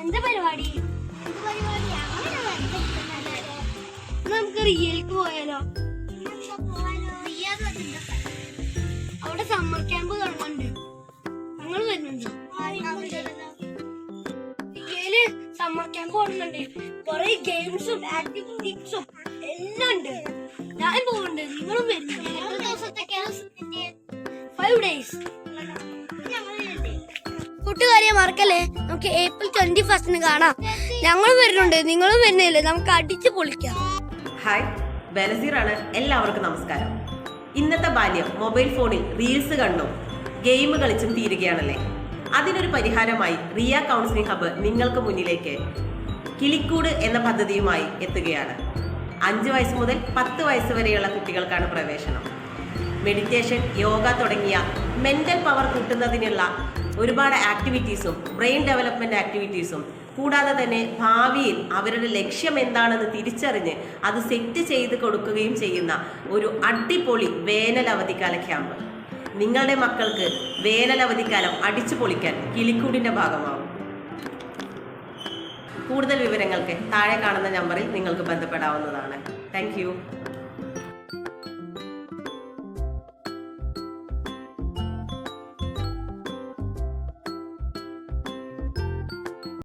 എന്താ പരിപാടി? നമുക്ക് റിയൽക്ക് പോയാലോ അവിടെ സമ്മർ ക്യാമ്പ് തുടങ്ങുന്നുണ്ട് നിങ്ങൾ വരുന്നുണ്ടോ റിയൽ സമ്മർ ക്യാമ്പ് തുടങ്ങുന്നുണ്ട് കുറെ ഗെയിംസും ആക്ടിവിറ്റീസും ഡേയ്സ് കൂട്ടുകാരിയെ മറക്കല്ലേ? നമുക്ക് ഏപ്രിൽ ട്വന്റി ഫസ്റ്റിന് കാണാം. ഞങ്ങളും വരുന്നുണ്ട്. നിങ്ങളും വരുന്നില്ലേ? നമുക്ക് അടിച്ചു പൊളിക്കാം. ഹായ് ആണ് എല്ലാവർക്കും നമസ്കാരം. ഇന്നത്തെ ബാല്യം മൊബൈൽ ഫോണിൽ റീൽസ് കണ്ടും. ഗെയിം കളിച്ചും തീരുകയാണല്ലേ? അതിനൊരു പരിഹാരമായി റിയ കൗൺസിലിംഗ് ഹബ്ബ് നിങ്ങൾക്ക് മുന്നിലേക്ക് കിളിക്കൂട് എന്ന പദ്ധതിയുമായി എത്തുകയാണ്. അഞ്ച് വയസ്സ് മുതൽ പത്ത് വയസ്സ് വരെയുള്ള കുട്ടികൾക്കാണ് പ്രവേശനം. മെഡിറ്റേഷൻ യോഗ തുടങ്ങിയ മെന്റൽ പവർ കിട്ടുന്നതിനുള്ള ഒരുപാട് ആക്ടിവിറ്റീസും ബ്രെയിൻ ഡെവലപ്മെന്റ് ആക്ടിവിറ്റീസും കൂടാതെ തന്നെ ഭാവിയിൽ അവരുടെ ലക്ഷ്യം എന്താണെന്ന് തിരിച്ചറിഞ്ഞ് അത് സെറ്റ് ചെയ്ത് കൊടുക്കുകയും ചെയ്യുന്ന ഒരു അടിപൊളി വേനൽ അവധിക്കാല ക്യാമ്പ് നിങ്ങളുടെ മക്കൾക്ക് വേനൽ അവധിക്കാലം അടിച്ചു പൊളിക്കാൻ കിളിക്കൂടിന്റെ ഭാഗമാവും. കൂടുതൽ വിവരങ്ങൾക്ക് താഴെ കാണുന്ന നമ്പറിൽ നിങ്ങൾക്ക് ബന്ധപ്പെടാവുന്നതാണ്. താങ്ക്